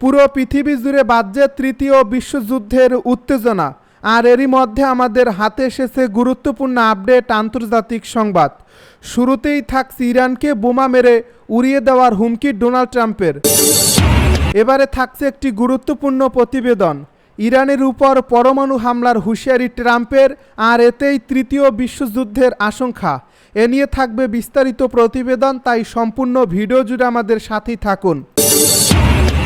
পুরো পৃথিবী জুড়ে বাজছে তৃতীয় বিশ্বযুদ্ধের উত্তেজনা। আর এরই মধ্যে আমাদের হাতে এসেছে গুরুত্বপূর্ণ আপডেট আন্তর্জাতিক সংবাদ। শুরুতেই থাকছে ইরানকে বোমা মেরে উড়িয়ে দেওয়ার হুমকি ডোনাল্ড ট্রাম্পের। এবারে থাকছে একটি গুরুত্বপূর্ণ প্রতিবেদন। ইরানের উপর পরমাণু হামলার হুঁশিয়ারি ট্রাম্পের, আর এতেই তৃতীয় বিশ্বযুদ্ধের আশঙ্কা। এ নিয়ে থাকবে বিস্তারিত প্রতিবেদন, তাই সম্পূর্ণ ভিডিও জুড়ে আমাদের সাথেই থাকুন।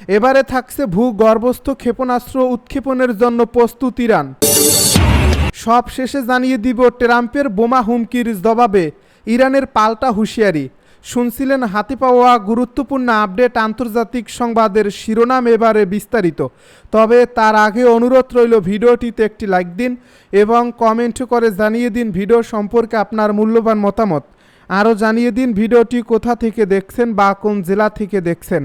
এবারে থাকছে ভূগর্ভস্থ ক্ষেপণাস্ত্র উৎক্ষেপণের জন্য প্রস্তুত ইরান সব শেষে জানিয়ে দিব ট্রাম্পের বোমা হুমকির জবাবে ইরানের পাল্টা হুঁশিয়ারি। শুনছিলেন হাতে পাওয়া গুরুত্বপূর্ণ আপডেট আন্তর্জাতিক সংবাদের শিরোনাম এবারে বিস্তারিত। তবে তার আগে অনুরোধ রইল ভিডিওটিতে একটি লাইক দিন এবং কমেন্ট করে জানিয়ে দিন ভিডিও সম্পর্কে আপনার মূল্যবান মতামত। আরও জানিয়ে দিন ভিডিওটি কোথা থেকে দেখছেন বা কোন জেলা থেকে দেখছেন।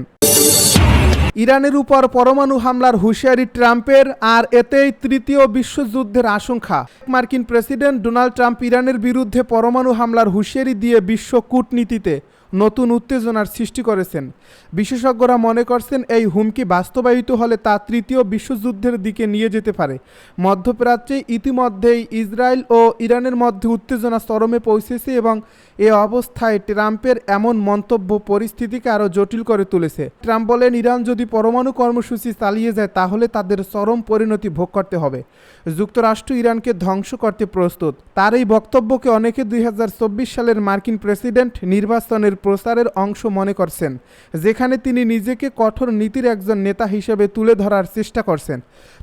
ইরানের উপর পরমাণু হামলার হুঁশিয়ারি ট্রাম্পের আর এতেই তৃতীয় বিশ্বযুদ্ধের আশঙ্কা। মার্কিন প্রেসিডেন্ট ডোনাল্ড ট্রাম্প ইরানের বিরুদ্ধে পরমাণু হামলার হুঁশিয়ারি দিয়ে বিশ্ব কূটনীতিতে নতুন উত্তেজনার সৃষ্টি করেছেন। বিশেষজ্ঞরা মনে করছেন এই হুমকি বাস্তবায়িত হলে তা তৃতীয় বিশ্বযুদ্ধের দিকে নিয়ে যেতে পারে। মধ্যপ্রাচ্যে ইতিমধ্যেই ইসরায়েল ও ইরানের মধ্যে উত্তেজনা চরমে পৌঁছেছে এবং এ অবস্থায় ট্রাম্পের এমন মন্তব্য পরিস্থিতিকে আরও জটিল করে তুলেছে। ট্রাম্প বলেন, ইরান যদি পরমাণু কর্মসূচি চালিয়ে যায়, তাহলে তাদের চরম পরিণতি ভোগ করতে হবে। যুক্তরাষ্ট্র ইরানকে ধ্বংস করতে প্রস্তুত। তার এই বক্তব্যকে অনেকে দুই হাজার চব্বিশ সালের মার্কিন প্রেসিডেন্ট নির্বাচনের প্রচারের অংশ মনে করছেন, যেখানে তিনি নিজেকে কঠোর নীতির একজন নেতা হিসেবে তুলে ধরার চেষ্টা করছেন।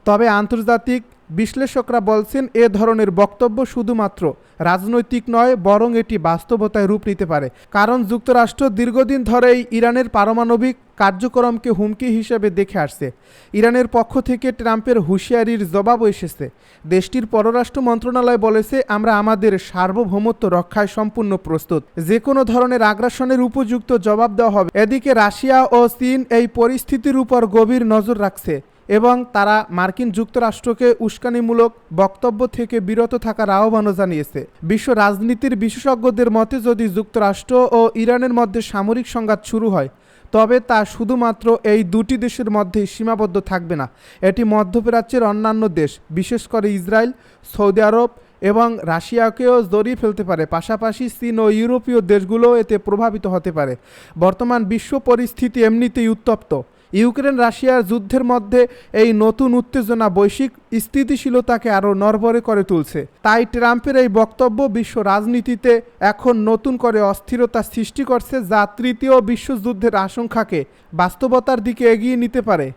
তবে আন্তর্জাতিক বিশ্লেষকরা বলছেন, এ ধরনের বক্তব্য শুধুমাত্র রাজনৈতিক নয়, বরং এটি বাস্তবতায় রূপ নিতে পারে। কারণ যুক্তরাষ্ট্র দীর্ঘদিন ধরেই ইরানের পারমাণবিক কার্যক্রমকে হুমকি হিসেবে দেখে আসছে। ইরানের পক্ষ থেকে ট্রাম্পের হুঁশিয়ারির জবাবও এসেছে। দেশটির পররাষ্ট্র মন্ত্রণালয় বলেছে, আমরা আমাদের সার্বভৌমত্ব রক্ষায় সম্পূর্ণ প্রস্তুত। যে কোনো ধরনের আগ্রাসনের উপযুক্ত জবাব দেওয়া হবে। এদিকে রাশিয়া ও চীন এই পরিস্থিতির উপর গভীর নজর রাখছে। এবং তারা মার্কিন যুক্তরাষ্ট্রকে উস্কানিমূলক বক্তব্য থেকে বিরত থাকার আহ্বানও জানিয়েছে। বিশ্ব রাজনীতির বিশেষজ্ঞদের মতে, যদি যুক্তরাষ্ট্র ও ইরানের মধ্যে সামরিক সংঘাত শুরু হয়, তবে তা শুধুমাত্র এই দুটি দেশের মধ্যেই সীমাবদ্ধ থাকবে না। এটি মধ্যপ্রাচ্যের অন্যান্য দেশ, বিশেষ করে ইসরায়েল, সৌদি আরব এবং রাশিয়াকেও জড়িয়ে ফেলতে পারে। পাশাপাশি চীন ও ইউরোপীয় দেশগুলোও এতে প্রভাবিত হতে পারে। বর্তমান বিশ্ব পরিস্থিতি এমনিতেই উত্তপ্ত। ইউক্রেন রাশিয়ার যুদ্ধের মধ্যে এই নতুন উত্তেজনা, বৈশ্বিক স্থিতিশীলতাকে আরও নরবরে করে তুলছে। তাই ট্রাম্পের এই বক্তব্য বিশ্ব রাজনীতিতে এখন নতুন করে অস্থিরতা সৃষ্টি করছে যা তৃতীয় বিশ্বযুদ্ধের আশঙ্কাকে বাস্তবতার দিকে এগিয়ে নিতে পারে।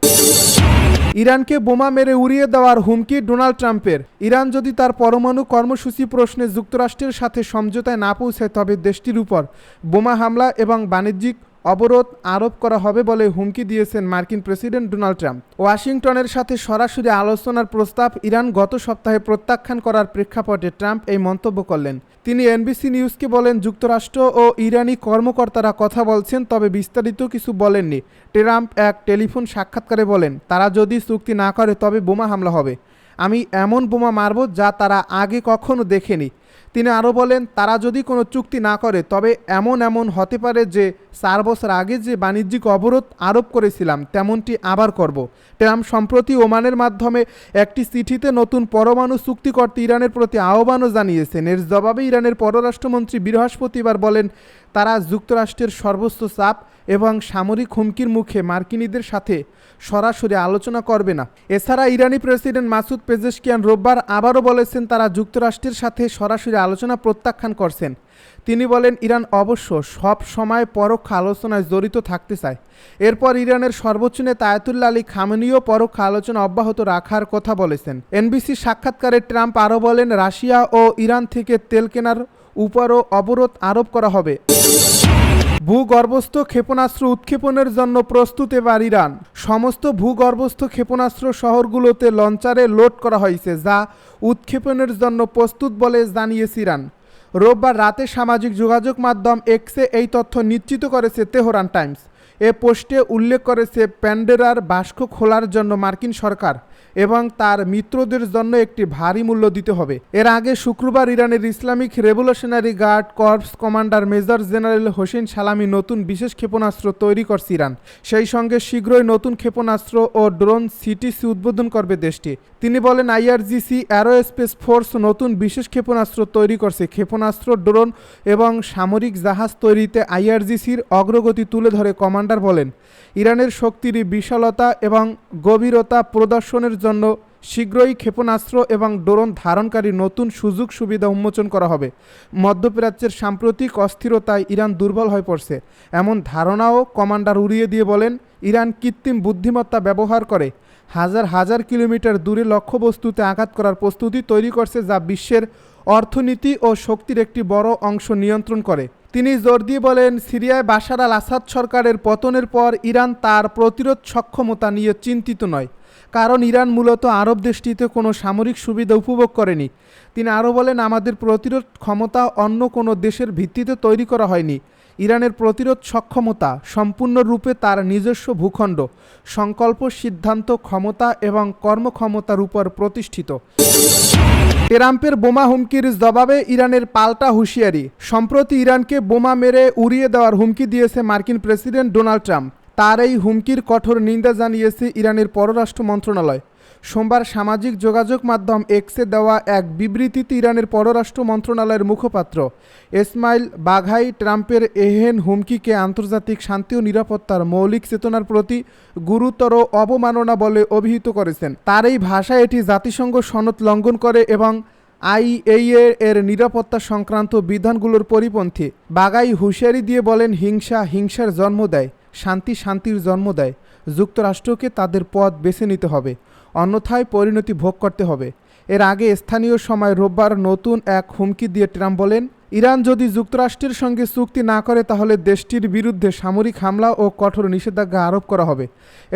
ইরানকে বোমা মেরে উড়িয়ে দেওয়ার হুমকি ডোনাল্ড ট্রাম্পের। ইরান যদি তার পরমাণু কর্মসূচি প্রশ্নে যুক্তরাষ্ট্রের সাথে সমঝোতায় না পৌঁছায়, তবে দেশটির উপর বোমা হামলা এবং বাণিজ্যিক অবরোধ আরোপ করা হবে বলে হুমকি দিয়েছেন মার্কিন প্রেসিডেন্ট ডোনাল্ড ট্রাম্প। ওয়াশিংটনের সাথে সরাসরি আলোচনার প্রস্তাব ইরান গত সপ্তাহে প্রত্যাখ্যান করার প্রেক্ষাপটে ট্রাম্প এই মন্তব্য করলেন। তিনি এনবিসি নিউজকে বলেন, যুক্তরাষ্ট্র ও ইরানি কর্মকর্তারা কথা বলছেন, তবে বিস্তারিত কিছু বলেননি। ট্রাম্প এক টেলিফোন সাক্ষাৎকারে বলেন, তারা যদি চুক্তি না করে, তবে বোমা হামলা হবে। আমি এমন বোমা মারব যা তারা আগে কখনো দেখেনি। তিনি আরও বলেন, তারা যদি কোনো চুক্তি না করে, তবে এমন এমন হতে পারে যে চার বছর আগে যে বাণিজ্যিক অবরোধ আরোপ করেছিলাম, তেমনটি আবার করব। ট্রাম্প সম্প্রতি ওমানের মাধ্যমে একটি চিঠিতে নতুন পরমাণু চুক্তি করতে ইরানের প্রতি আহ্বানও জানিয়েছেন। এর জবাবে ইরানের পররাষ্ট্রমন্ত্রী বৃহস্পতিবার বলেন, তারা যুক্তরাষ্ট্রের সর্বোচ্চ চাপ এবং সামরিক হুমকির মুখে মার্কিনীদের সাথে সরাসরি আলোচনা করবে না। এছাড়া ইরানি প্রেসিডেন্ট মাসুদ পেজেশকিয়ান রোববার আবারও বলেছেন, তারা যুক্তরাষ্ট্রের সাথে সরাসরি আলোচনা প্রত্যাখ্যান করছেন। তিনি বলেন, ইরান অবশ্য সব সময় পরোক্ষ আলোচনায় জড়িত থাকতে চায়। এরপর ইরানের সর্বোচ্চ নেতা আয়াতুল্লা আলী খামেনিও পরোক্ষ আলোচনা অব্যাহত রাখার কথা বলেছেন। এনবিসির সাক্ষাৎকারে ট্রাম্প আরও বলেন, রাশিয়া ও ইরান থেকে তেল কেনার উপরও অবরোধ আরোপ করা হবে। ভূগর্ভস্থ ক্ষেপণাস্ত্র উৎক্ষেপণের জন্য প্রস্তুত এবার ইরান। সমস্ত ভূগর্ভস্থ ক্ষেপণাস্ত্র শহরগুলোতে লঞ্চারে লোড করা হয়েছে, যা উৎক্ষেপণের জন্য প্রস্তুত বলে জানিয়েছে ইরান। রোববার রাতে সামাজিক যোগাযোগ মাধ্যম এক্সে এই তথ্য নিশ্চিত করেছে তেহরান টাইমস। এ পোস্টে উল্লেখ করেছে, প্যান্ডেরার বাস্ক খোলার জন্য মার্কিন সরকার এবং তার মিত্রদের জন্য একটি ভারী মূল্য দিতে হবে। এর আগে শুক্রবার ইরানের Islamic revolutionary guard corps commander major general Hossein Salami নতুন বিশেষ ক্ষেপণাস্ত্র তৈরি করছে ইরান। সেই সঙ্গে শীঘ্রই নতুন ক্ষেপণাস্ত্র ও ড্রোন সিটিসি উদ্বোধন করবে দেশটি। তিনি বলেন, আইআরজিসি অ্যারোস্পেস ফোর্স নতুন বিশেষ ক্ষেপণাস্ত্র তৈরি করছে। ক্ষেপণাস্ত্র, ড্রোন এবং সামরিক জাহাজ তৈরিতে আইআরজিসির অগ্রগতি তুলে ধরে, কমান্ডার বলেন। ইরানের শক্তির বিশালতা এবং গভীরতা প্রদর্শনের জন্য শীঘ্রই ক্ষেপণাস্ত্র এবং ড্রোন ধারণকারী নতুন সুযোগ সুবিধা উন্মোচন করা হবে। মধ্যপ্রাচ্যের সাম্প্রতিক অস্থিরতায় ইরান দুর্বল হয়ে পড়ছে। এমন ধারণাও কমান্ডার উড়িয়ে দিয়ে বলেন, ইরান কৃত্রিম বুদ্ধিমত্তা ব্যবহার করে হাজার হাজার কিলোমিটার দূরে লক্ষ্যবস্তুতে আঘাত করার প্রস্তুতি তৈরি করছে যা বিশ্বের অর্থনীতি ও শক্তির একটি বড় অংশ নিয়ন্ত্রণ করে। তিনি জোর দিয়ে বলেন, সিরিয়ায় বাশার আল আসাদ সরকারের পতনের পর ইরান তার প্রতিরোধ সক্ষমতা নিয়ে চিন্তিত নয়। কারণ ইরান মূলত আরব দেশটিতে কোনো সামরিক সুবিধা উপভোগ করেনি। তিনি আরও বলেন, আমাদের প্রতিরোধ ক্ষমতা অন্য কোনো দেশের ভিত্তিতে তৈরি করা হয়নি। ইরানের প্রতিরোধ সক্ষমতা সম্পূর্ণরূপে তার নিজস্ব ভূখণ্ড, সংকল্প, সিদ্ধান্ত, ক্ষমতা এবং কর্মক্ষমতার উপর প্রতিষ্ঠিত। ট্রাম্পের বোমা হুমকির জবাবে ইরানের পাল্টা হুঁশিয়ারি। সম্প্রতি ইরানকে বোমা মেরে উড়িয়ে দেওয়ার হুমকি দিয়েছে মার্কিন প্রেসিডেন্ট ডোনাল্ড ট্রাম্প। তার এই হুমকির কঠোর নিন্দা জানিয়েছে ইরানের পররাষ্ট্র মন্ত্রণালয়। সোমবার সামাজিক যোগাযোগ মাধ্যম এক্সে দেওয়া এক বিবৃতিতে ইরানের পররাষ্ট্র মন্ত্রণালয়ের মুখপাত্র ইসমাইল বাঘাই ট্রাম্পের এহেন হুমকিকে আন্তর্জাতিক শান্তি ও নিরাপত্তার মৌলিক চেতনার প্রতি গুরুতর অবমাননা বলে অভিহিত করেছেন। তার এই ভাষায় এটি জাতিসংঘ সনদ লঙ্ঘন করে এবং আইএইএ এর নিরাপত্তা সংক্রান্ত বিধানগুলোর পরিপন্থী। বাগাই হুঁশিয়ারি দিয়ে বলেন, হিংসা হিংসার জন্ম দেয়। শান্তি শান্তির জন্ম দেয়। যুক্তরাষ্ট্রকে তাদের পথ বেছে নিতে হবে, অন্যথায় পরিণতি ভোগ করতে হবে। এর আগে স্থানীয় সময় রোববার নতুন এক হুমকি দিয়ে ট্রাম্প বলেন, ইরান যদি যুক্তরাষ্ট্রের সঙ্গে চুক্তি না করে, তাহলে দেশটির বিরুদ্ধে সামরিক হামলা ও কঠোর নিষেধাজ্ঞা আরোপ করা হবে।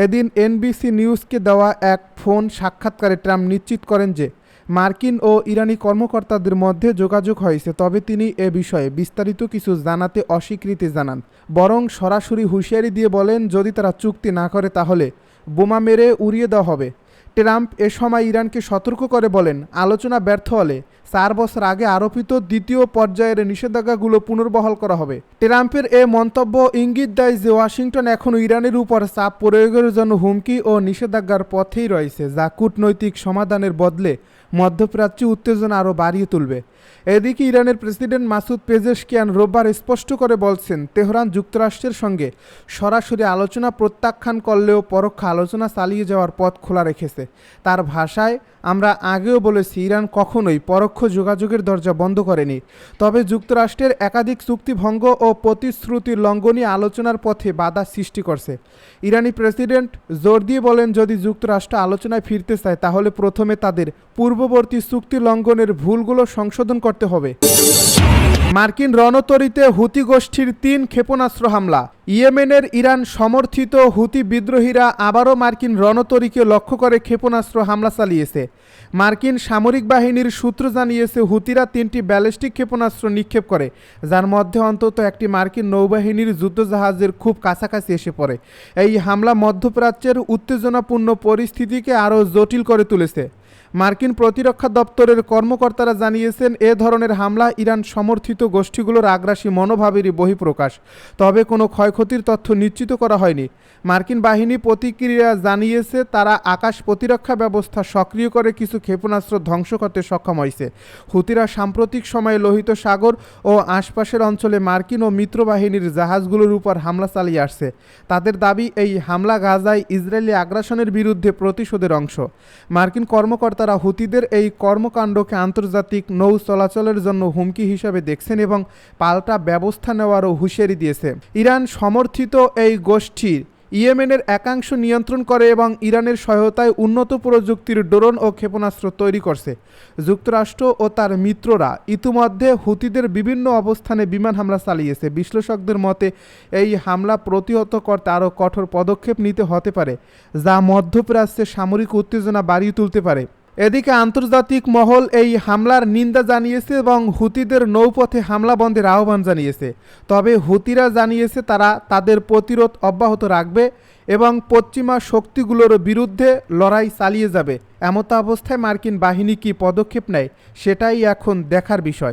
এদিন এনবিসি নিউজকে দেওয়া এক ফোন সাক্ষাৎকারে ট্রাম্প নিশ্চিত করেন যে মার্কিন ও ইরানি কর্মকর্তাদের মধ্যে যোগাযোগ হয়েছে, তবে তিনি এ বিষয়ে বিস্তারিত কিছু জানাতে অস্বীকৃতি জানান। বরং সরাসরি হুঁশিয়ারি দিয়ে বলেন, যদি তারা চুক্তি না করে তাহলে বোমা মেরে উড়িয়ে দেওয়া হবে। ট্রাম্প এ সময় ইরানকে সতর্ক করে বলেন, আলোচনা ব্যর্থ হলে চার বছর আগে আরোপিত দ্বিতীয় পর্যায়ের নিষেধাজ্ঞাগুলো পুনর্বহাল করা হবে। ট্রাম্পের এ মন্তব্য ইঙ্গিত দেয় যে ওয়াশিংটন এখনও ইরানের উপর চাপ প্রয়োগের জন্য হুমকি ও নিষেধাজ্ঞার পথেই রয়েছে, যা কূটনৈতিক সমাধানের বদলে মধ্যপ্রাচ্যে উত্তেজনা আরও বাড়িয়ে তুলবে। এদিকে ইরানের প্রেসিডেন্ট মাসুদ পেজেশকিয়ান রোববার স্পষ্ট করে বলছেন, তেহরান যুক্তরাষ্ট্রের সঙ্গে সরাসরি আলোচনা প্রত্যাখ্যান করলেও পরোক্ষ আলোচনা চালিয়ে যাওয়ার পথ খোলা রেখেছে। তার ভাষায়, আমরা আগেও বলেছি, ইরান কখনোই পরোক্ষ যোগাযোগের দরজা বন্ধ করেনি। তবে যুক্তরাষ্ট্রের একাধিক চুক্তিভঙ্গ ও প্রতিশ্রুতি লঙ্ঘনই আলোচনার পথে বাধা সৃষ্টি করছে। ইরানি প্রেসিডেন্ট জোর দিয়ে বলেন, যদি যুক্তরাষ্ট্র আলোচনায় ফিরতে চায়, তাহলে প্রথমে তাদের পূর্ববর্তী চুক্তি লঙ্ঘনের ভুলগুলো সংশোধন করতে হবে। মার্কিন রণতরীতে হুতি গোষ্ঠীর তিন ক্ষেপণাস্ত্র হামলা। ইয়েমেনের ইরান সমর্থিত হুতি বিদ্রোহীরা আবারও মার্কিন রণতরীকে লক্ষ্য করে ক্ষেপণাস্ত্র হামলা চালিয়েছে। মার্কিন সামরিক বাহিনীর সূত্র জানিয়েছে, হুতিরা তিনটি ব্যালিস্টিক ক্ষেপণাস্ত্র নিক্ষেপ করে, যার মধ্যে অন্তত একটি মার্কিন নৌবাহিনীর যুদ্ধজাহাজের খুব কাছাকাছি এসে পড়ে। এই হামলা মধ্যপ্রাচ্যের উত্তেজনাপূর্ণ পরিস্থিতিকে আরও জটিল করে তুলেছে। মার্কিন প্রতিরক্ষা দপ্তরের কর্মকর্তারা জানিয়েছেন, এ ধরনের হামলা ইরান সমর্থিত গোষ্ঠীগুলোর আগ্রাসী মনোভাবেরই বহিঃপ্রকাশ। তবে কোনো ক্ষয়ক্ষতির তথ্য নিশ্চিত করা হয়নি। মার্কিন বাহিনী প্রতিক্রিয়া জানিয়েছে, তারা আকাশ প্রতিরক্ষা ব্যবস্থা সক্রিয় করে কিছু ক্ষেপণাস্ত্র ধ্বংস করতে সক্ষম হয়েছে। হুতিরা সাম্প্রতিক সময়ে লোহিত সাগর ও আশপাশের অঞ্চলে মার্কিন ও মিত্র বাহিনীর জাহাজগুলোর উপর হামলা চালিয়ে আসছে। তাদের দাবি, এই হামলা গাজায় ইসরায়েলি আগ্রাসনের বিরুদ্ধে প্রতিশোধের অংশ। মার্কিন কর্মকর্তারা হুতিদের এই কর্মকাণ্ডকে আন্তর্জাতিক নৌ চলাচলের জন্য হুমকি হিসাবে দেখছেন এবং পাল্টা ব্যবস্থা নেওয়ারও হুঁশিয়ারি দিয়েছে। ইরান সমর্থিত এই গোষ্ঠীর ইয়েমেনের একাংশ নিয়ন্ত্রণ করে এবং ইরানের সহায়তায় উন্নত প্রযুক্তির ড্রোন ও ক্ষেপণাস্ত্র তৈরি করছে। যুক্তরাষ্ট্র ও তার মিত্ররা ইতিমধ্যে হুতিদের বিভিন্ন অবস্থানে বিমান হামলা চালিয়েছে। বিশ্লেষকদের মতে, এই হামলা প্রতিহত করতে আরও কঠোর পদক্ষেপ নিতে হতে পারে, যা মধ্যপ্রাচ্যে সামরিক উত্তেজনা বাড়িয়ে তুলতে পারে। এদিকে আন্তর্জাতিক মহল এই হামলার নিন্দা জানিয়েছে এবং হুতিদের নৌপথে হামলা বন্ধের আহ্বান জানিয়েছে। তবে হুতিরা জানিয়েছে তারা তাদের প্রতিরোধ অব্যাহত রাখবে এবং পশ্চিমা শক্তিগুলোর বিরুদ্ধে লড়াই চালিয়ে যাবে। এমতাবস্থায় মার্কিন বাহিনী কি পদক্ষেপ নেয়, সেটাই এখন দেখার বিষয়।